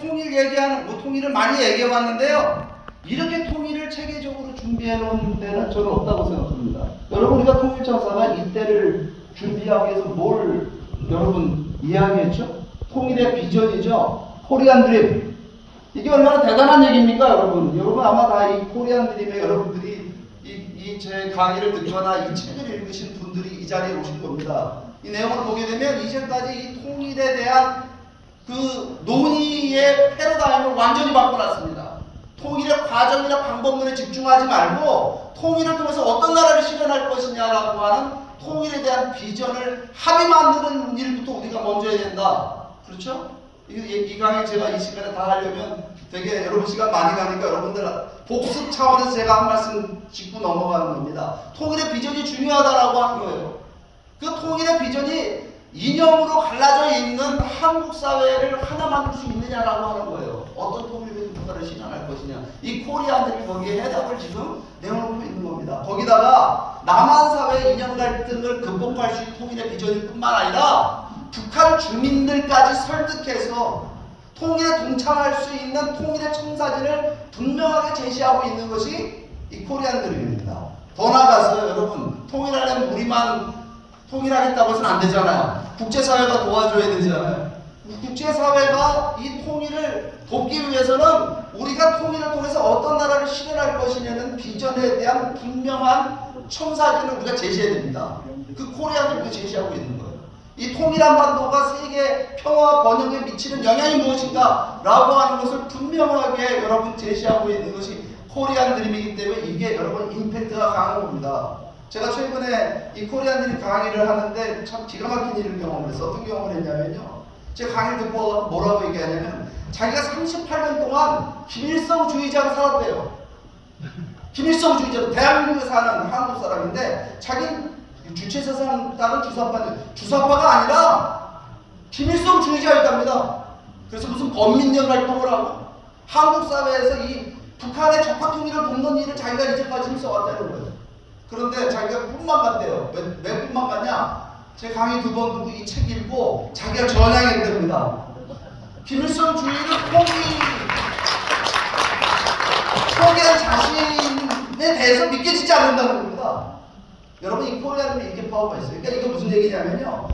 통일 얘기하는 뭐 통일을 많이 얘기해 왔는데요. 이렇게 통일을 체계적으로 준비해 놓은 데는 저는 없다고 생각합니다. 여러분 우리가 통일청사가 이때를 준비하기 위해서 뭘 여러분 이야기했죠? 통일의 비전이죠. 코리안 드림. 이게 얼마나 대단한 얘기입니까, 여러분? 여러분 아마 다 이 코리안 드림에 여러분들이 이 제 강의를 듣거나 이 책을 읽으신 분들이 이 자리에 오신 겁니다. 이 내용을 보게 되면 이제까지 이 통일에 대한 그 논의의 패러다임을 완전히 바꿔놨습니다. 통일의 과정이나 방법론에 집중하지 말고 통일을 통해서 어떤 나라를 실현할 것이냐라고 하는 통일에 대한 비전을 합의 만드는 일부터 우리가 먼저 해야 된다. 그렇죠? 이, 강의 제가 이 시간에 다 하려면 되게 여러분 시간 많이 가니까 여러분들 복습 차원에서 제가 한 말씀 짚고 넘어가는 겁니다. 통일의 비전이 중요하다라고 하는 거예요. 그 통일의 비전이 이념으로 갈라져 있는 한국 사회를 하나 만들 수 있느냐라고 하는 거예요. 어떤 통일의 국가를 실현할 것이냐. 이 코리아들이 거기에 해답을 지금 내어놓고 있는 겁니다. 거기다가 남한 사회의 이념 갈등을 극복할 수 있는 통일의 비전일 뿐만 아니라 북한 주민들까지 설득해서 통일에 동참할 수 있는 통일의 청사진을 분명하게 제시하고 있는 것이 이 코리안 드림입니다. 더 나아가서 여러분 통일하려면 우리만 통일하겠다고 해서는 안 되잖아요. 국제사회가 도와줘야 되잖아요. 국제사회가 이 통일을 돕기 위해서는 우리가 통일을 통해서 어떤 나라를 실현할 것이냐는 비전에 대한 분명한 청사진을 우리가 제시해야 됩니다. 그 코리아도 그 제시하고 있는 거예요. 이 통일한 반도가 세계 평화 번영에 미치는 영향이 무엇인가 라고 하는 것을 분명하게 여러분 제시하고 있는 것이 코리안 드림이기 때문에 이게 여러분 임팩트가 강한 겁니다. 제가 최근에 이 코리안 드림 강의를 하는데 참 기가 막힌 일을 경험을 했어. 어떤 경험을 했냐면요. 제 강의를 듣고 뭐라고 얘기하냐면 자기가 38년 동안 김일성 주의자로 살았대요. 김일성 주의자로 대한민국에 사는 한국 사람인데 자기는 주체사상 따른 주사파 주사파가 아니라 김일성 주의자였답니다. 그래서 무슨 범민련 활동을 하고 한국 사회에서 이 북한의 적화 통일을 돕는 일을 자기가 이제까지 써왔다는 거예요. 그런데 자기가 꿈만 갔대요. 왜, 왜 꿈만 갔냐? 제 강의 두 번 듣고 이 책 읽고 자기가 전향했답니다. 김일성 주의를 포기 포기한 자신에 대해서 믿겨지지 않는다는 겁니다. 여러분 이 코리아는 이렇게 파워가 있어요. 그러니까 이거 무슨 얘기냐면요.